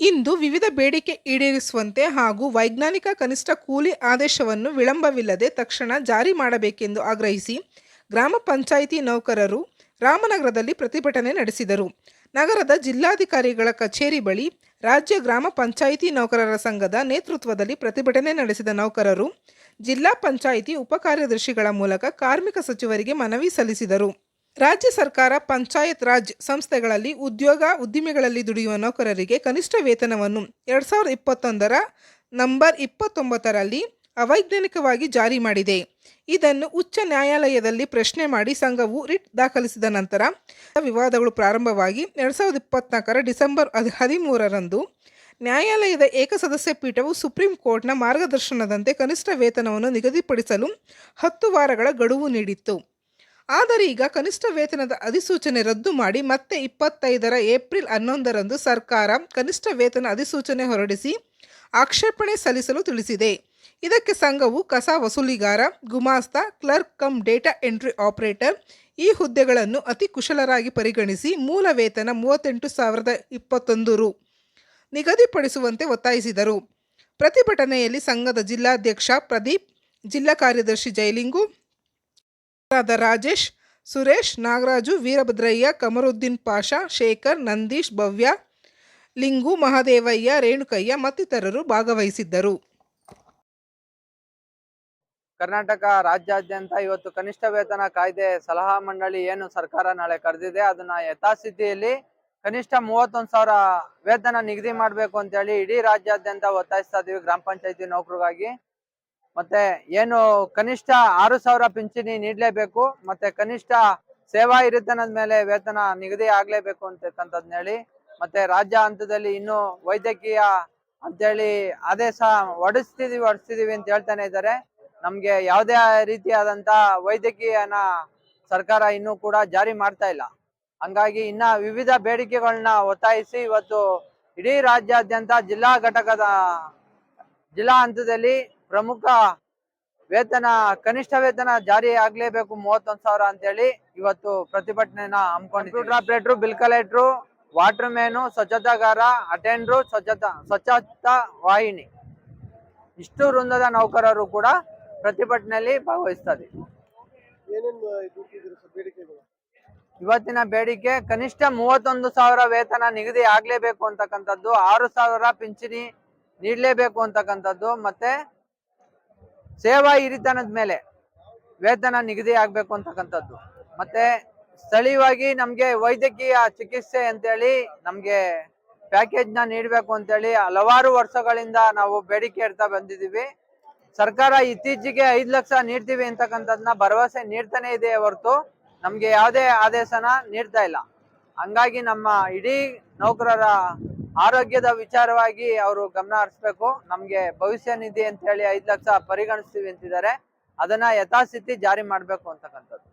ಇಂದು ವಿವಿಧ ಬೇಡಿಕೆ ಈಡೇರಿಸುವಂತೆ ಹಾಗೂ ವೈಜ್ಞಾನಿಕ ಕನಿಷ್ಠ ಕೂಲಿ ಆದೇಶವನ್ನು ವಿಳಂಬವಿಲ್ಲದೆ ತಕ್ಷಣ ಜಾರಿ ಮಾಡಬೇಕೆಂದು ಆಗ್ರಹಿಸಿ ಗ್ರಾಮ ಪಂಚಾಯಿತಿ ನೌಕರರು ರಾಮನಗರದಲ್ಲಿ ಪ್ರತಿಭಟನೆ ನಡೆಸಿದರು. ನಗರದ ಜಿಲ್ಲಾಧಿಕಾರಿಗಳ ಕಚೇರಿ ಬಳಿ ರಾಜ್ಯ ಗ್ರಾಮ ಪಂಚಾಯಿತಿ ನೌಕರರ ಸಂಘದ ನೇತೃತ್ವದಲ್ಲಿ ಪ್ರತಿಭಟನೆ ನಡೆಸಿದ ನೌಕರರು ಜಿಲ್ಲಾ ಪಂಚಾಯಿತಿ ಉಪಕಾರ್ಯದರ್ಶಿಗಳ ಮೂಲಕ ಕಾರ್ಮಿಕ ಸಚಿವರಿಗೆ ಮನವಿ ಸಲ್ಲಿಸಿದರು. ರಾಜ್ಯ ಸರ್ಕಾರ ಪಂಚಾಯತ್ ರಾಜ್ ಸಂಸ್ಥೆಗಳಲ್ಲಿ ಉದ್ಯೋಗ ಉದ್ದಿಮೆಗಳಲ್ಲಿ ದುಡಿಯುವ ನೌಕರರಿಗೆ ಕನಿಷ್ಠ ವೇತನವನ್ನು ಎರಡು ಸಾವಿರದ ಇಪ್ಪತ್ತೊಂದರ ನಂಬರ್ ಇಪ್ಪತ್ತೊಂಬತ್ತರಲ್ಲಿ ಅವೈಜ್ಞಾನಿಕವಾಗಿ ಜಾರಿ ಮಾಡಿದೆ. ಇದನ್ನು ಉಚ್ಚ ನ್ಯಾಯಾಲಯದಲ್ಲಿ ಪ್ರಶ್ನೆ ಮಾಡಿ ಸಂಘವು ರಿಟ್ ದಾಖಲಿಸಿದ ನಂತರ ವಿವಾದಗಳು ಪ್ರಾರಂಭವಾಗಿ ಎರಡು ಸಾವಿರದ ಇಪ್ಪತ್ನಾಲ್ಕರ ಡಿಸೆಂಬರ್ ಹದಿ, ಹದಿಮೂರರಂದು ನ್ಯಾಯಾಲಯದ ಏಕಸದಸ್ಯ ಪೀಠವು ಸುಪ್ರೀಂ ಕೋರ್ಟ್ನ ಮಾರ್ಗದರ್ಶನದಂತೆ ಕನಿಷ್ಠ ವೇತನವನ್ನು ನಿಗದಿಪಡಿಸಲು ಹತ್ತು ವಾರಗಳ ಗಡುವು ನೀಡಿತ್ತು. ಆದರೆ ಈಗ ಕನಿಷ್ಠ ವೇತನದ ಅಧಿಸೂಚನೆ ರದ್ದು ಮಾಡಿ ಮತ್ತೆ ಇಪ್ಪತ್ತೈದರ ಏಪ್ರಿಲ್ ಹನ್ನೊಂದರಂದು ಸರ್ಕಾರ ಕನಿಷ್ಠ ವೇತನ ಅಧಿಸೂಚನೆ ಹೊರಡಿಸಿ ಆಕ್ಷೇಪಣೆ ಸಲ್ಲಿಸಲು ತಿಳಿಸಿದೆ. ಇದಕ್ಕೆ ಸಂಘವು ಕಸ ವಸೂಲಿಗಾರ, ಗುಮಾಸ್ತ, clerk cum data entry operator ಈ ಹುದ್ದೆಗಳನ್ನು ಅತಿ ಕುಶಲರಾಗಿ ಪರಿಗಣಿಸಿ ಮೂಲ ವೇತನ ಮೂವತ್ತೆಂಟು ಸಾವಿರದ ಇಪ್ಪತ್ತೊಂದು ರು ನಿಗದಿಪಡಿಸುವಂತೆ ಒತ್ತಾಯಿಸಿದರು. ಪ್ರತಿಭಟನೆಯಲ್ಲಿ ಸಂಘದ ಜಿಲ್ಲಾಧ್ಯಕ್ಷ ಪ್ರದೀಪ್, ಜಿಲ್ಲಾ ಕಾರ್ಯದರ್ಶಿ ಜೈಲಿಂಗು ರಾದ ರಾಜೇಶ್, ಸುರೇಶ್, ನಾಗರಾಜು, ವೀರಭದ್ರಯ್ಯ, ಕಮರುದ್ದೀನ್ ಪಾಷಾ, ಶೇಖರ್, ನಂದೀಶ್, ಭವ್ಯ, ಲಿಂಗು, ಮಹಾದೇವಯ್ಯ, ರೇಣುಕಯ್ಯ ಮತ್ತಿತರರು ಭಾಗವಹಿಸಿದ್ದರು. ಕರ್ನಾಟಕ ರಾಜ್ಯಾದ್ಯಂತ ಇವತ್ತು ಕನಿಷ್ಠ ವೇತನ ಕಾಯ್ದೆ ಸಲಹಾ ಮಂಡಳಿ ಏನು ಸರ್ಕಾರ ನಾಳೆ ಕರೆದಿದೆ, ಅದನ್ನ ಯಥಾಸ್ಥಿತಿಯಲ್ಲಿ ಕನಿಷ್ಠ ಮೂವತ್ತೊಂದು ಸಾವಿರ ವೇತನ ನಿಗದಿ ಮಾಡಬೇಕು ಅಂತ ಹೇಳಿ ಇಡೀ ರಾಜ್ಯಾದ್ಯಂತ ಒತ್ತಾಯಿಸ್ತಾ ಇದೀವಿ ಗ್ರಾಮ ಪಂಚಾಯತಿ ನೌಕರಿಗಾಗಿ ಮತ್ತೆ ಏನು ಕನಿಷ್ಠ ಆರು ಸಾವಿರ ಪಿಂಚಣಿ ನೀಡಲೇಬೇಕು, ಮತ್ತೆ ಕನಿಷ್ಠ ಸೇವಾ ಹಿರಿತನದ ಮೇಲೆ ವೇತನ ನಿಗದಿ ಆಗ್ಲೇಬೇಕು ಅಂತಕ್ಕಂಥದ್ನ ಹೇಳಿ, ಮತ್ತೆ ರಾಜ್ಯ ಹಂತದಲ್ಲಿ ಇನ್ನು ವೈದ್ಯಕೀಯ ಅಂತೇಳಿ ಆದೇಶ ಹೊಡಿಸ್ತಿದೀವಿ ಹೊಡಿಸ್ತಿದೀವಿ ಅಂತ ಹೇಳ್ತಾನೆ ಇದ್ದಾರೆ. ನಮ್ಗೆ ಯಾವುದೇ ರೀತಿಯಾದಂತ ವೈದ್ಯಕೀಯನ ಸರ್ಕಾರ ಇನ್ನೂ ಕೂಡ ಜಾರಿ ಮಾಡ್ತಾ ಇಲ್ಲ. ಹಂಗಾಗಿ ಇನ್ನ ವಿವಿಧ ಬೇಡಿಕೆಗಳನ್ನ ಒತ್ತಾಯಿಸಿ ಇವತ್ತು ಇಡೀ ರಾಜ್ಯಾದ್ಯಂತ ಜಿಲ್ಲಾ ಘಟಕದ ಜಿಲ್ಲಾ ಹಂತದಲ್ಲಿ ಪ್ರಮುಖ ವೇತನ ಕನಿಷ್ಠ ವೇತನ ಜಾರಿ ಆಗ್ಲೇಬೇಕು ಮೂವತ್ತೊಂದ್ ಸಾವಿರ ಅಂತೇಳಿ ಇವತ್ತು ಪ್ರತಿಭಟನೆನ ಹಮ್ಮಿಕೊಂಡಿದ್ದೀವಿ operator bill collector water man ಸ್ವಚ್ಛತಾಗಾರ attender ಸ್ವಚ್ಛತಾ ಸ್ವಚ್ಛತಾ ವಾಹಿನಿ. ಇಷ್ಟು ವೃಂದದ ನೌಕರರು ಕೂಡ ಪ್ರತಿಭಟನೆಯಲ್ಲಿ ಭಾಗವಹಿಸ್ತಾರೆ. ಇವತ್ತಿನ ಬೇಡಿಕೆ ಕನಿಷ್ಠ ಮೂವತ್ತೊಂದು ಸಾವಿರ ವೇತನ ನಿಗದಿ ಆಗ್ಲೇಬೇಕು ಅಂತಕ್ಕಂಥದ್ದು ಆರು ಸಾವಿರ ಪಿಂಚಣಿ ನೀಡಲೇಬೇಕು ಅಂತಕ್ಕಂಥದ್ದು ಮತ್ತೆ ಸೇವಾ ಹಿರಿತನದ ಮೇಲೆ ವೇತನ ನಿಗದಿ ಆಗ್ಬೇಕು ಅಂತಕ್ಕಂಥದ್ದು. ಮತ್ತೆ ಸ್ಥಳೀಯವಾಗಿ ನಮ್ಗೆ ವೈದ್ಯಕೀಯ ಚಿಕಿತ್ಸೆ ಅಂತೇಳಿ ನಮ್ಗೆ ಪ್ಯಾಕೇಜ್ನ ನೀಡಬೇಕು ಅಂತೇಳಿ ಹಲವಾರು ವರ್ಷಗಳಿಂದ ನಾವು ಬೇಡಿಕೆ ಇಡ್ತಾ ಬಂದಿದೀವಿ ಸರ್ಕಾರ ಇತ್ತೀಚೆಗೆ ಐದು ಲಕ್ಷ ನೀಡ್ತೀವಿ ಅಂತಕ್ಕಂಥದ್ನ ಭರವಸೆ ನೀಡ್ತಾನೆ ಇದೆ ಹೊರತು ನಮ್ಗೆ ಯಾವುದೇ ಆದೇಶನ ನೀಡ್ತಾ ಇಲ್ಲ. ಹಂಗಾಗಿ ನಮ್ಮ ಇಡೀ ನೌಕರರ ಆರೋಗ್ಯದ ವಿಚಾರವಾಗಿ ಅವರು ಗಮನ ಹರಿಸ್ಬೇಕು. ನಮಗೆ ಭವಿಷ್ಯ ನಿಧಿ ಅಂತ ಹೇಳಿ ಐದು ಲಕ್ಷ ಪರಿಗಣಿಸ್ತೀವಿ ಅಂತಿದ್ದಾರೆ. ಅದನ್ನ ಯಥಾಸ್ಥಿತಿ ಜಾರಿ ಮಾಡಬೇಕು ಅಂತಕ್ಕಂಥದ್ದು.